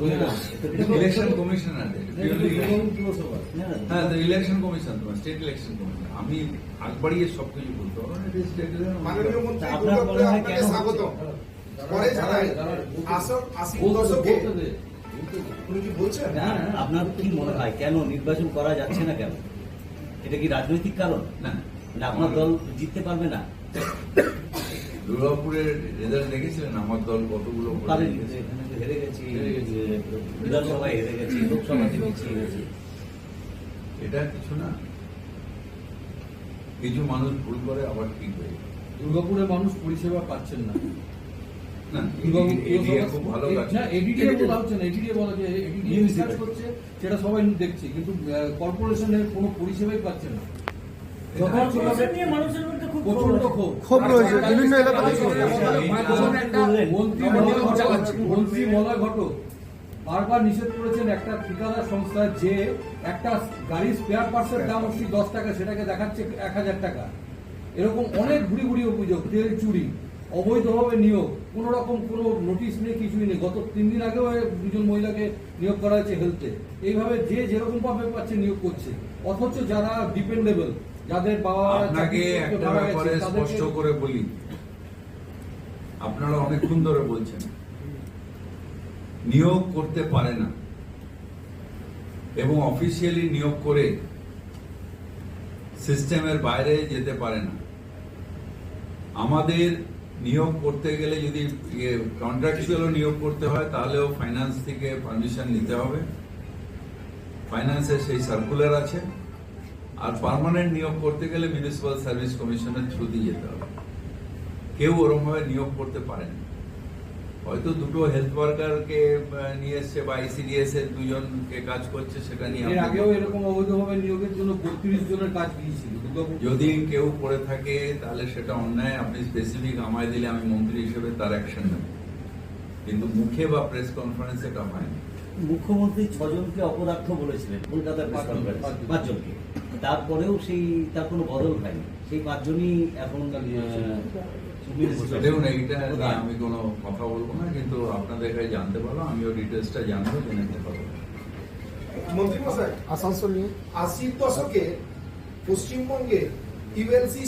হয়ে গেছে election commission আছে। না, না, হ্যাঁ ইলেকশন কমিশন তোমার স্টেট ইলেকশন কমিশন আমি আগ বাড়িয়ে সব বলতে পারব না, এটা state election মাননীয় মন্ত্রী আপনার স্বাগত কি বলছেন? না, না, আপনার কি মনে হয় কেন নির্বাচন করা যাচ্ছে না কেন? এটা কি রাজনৈতিক কারণ? না। না আপনার দল জিততে পারবে না। দুর্গাপুরের রেজাল্ট দেখেছিলেন? আমার দল কতগুলো হেরে গেছি। বিধানসভায় হেরে গেছি লোকসভাতে পিছিয়ে গেছি এটা কিছু না কিছু মানুষ ভুল করে আবার ঠিক হয়ে যায়। দুর্গাপুরের মানুষ পরিষেবা পাচ্ছেন না দুর্গাপুর সেটা সবাই দেখছে কিন্তু কর্পোরেশনের কোনো পরিষেবাই পাচ্ছে না ক্ষোভ রয়েছে, বিভিন্ন এলাকাতে মন্ত্রী মলয় ঘটক বারবার নিষেধ করেছেন একটা ঠিকাদার সংস্থা যে একটা গাড়ির স্পেয়ার পার্টসের দাম হচ্ছে দশ টাকা সেটাকে দেখাচ্ছে এক হাজার টাকা। এরকম অনেক ঘুরি ঘুরি অভিযোগ তেল চুরি অবৈধভাবে নিয়োগ কোন রকম কোনো নোটিশ নেই কিছুই নেই। গত তিন দিন আগেও দুজন মহিলাকে নিয়োগ করা হয়েছে হেলথে এইভাবে যে যেরকম ভাবে পাচ্ছে নিয়োগ করছে অথচ যারা ডিপেন্ডেবল যাদের বাবা আপনাকে একটা ব্যাপারে স্পষ্ট করে বলি। আপনারা অনেকক্ষণ ধরে বলছেন। নিয়োগ করতে পারে না। এবং অফিসিয়ালি নিয়োগ করে সিস্টেমের বাইরে যেতে পারে না। আমাদের নিয়োগ করতে গেলে যদি কন্ট্রাকচুয়ালও নিয়োগ করতে হয়, তাহলেও ফাইন্যান্স থেকে পারমিশন নিতে হবে। ফাইন্যান্সের সেই সার্কুলার আছে। আর পারমানেন্ট নিয়োগ করতে গেলে মিউনিসিপাল সার্ভিস কমিশনের থ্রু দিয়ে যেতে হবে। কেউ ওরকম ভাবে নিয়োগ করতে পারেন। হয়তো দুটো হেলথ ওয়ার্কারকে নিয়ে এসছে বা আইসিডিএস এর দুজনকে কাজ করছে সেটা নিয়ে আগেও এরকম। অবৈধভাবে নিয়োগের জন্য বত্রিশ জনের কাজ দিয়েছিল যদি কেউ করে থাকে তাহলে সেটা অন্যায়। আপনি স্পেসিফিক আমায় দিলে আমি মন্ত্রী হিসেবে তার অ্যাকশন নেব। কিন্তু মুখে বা প্রেস কনফারেন্সে এটা হয় না মুখ্যমন্ত্রী ছজনকে অপদার্থ বলেছিলেন কলকাতার। পাঁচজনকে। তারপরেও সেই তার কোনো বদল হয়নি। সেই পাঁচজনই এখন দেখুন এইটা আমি কোনো কথা বলব না কিন্তু আপনাদের কাছে জানতে পারব আমিও ডিটেলসটা জানব জেনে নিতে পারব। মন্ত্রী মশাই আসানসোল নিয়ে। আশির দশকে পশ্চিমবঙ্গে ইউএনসি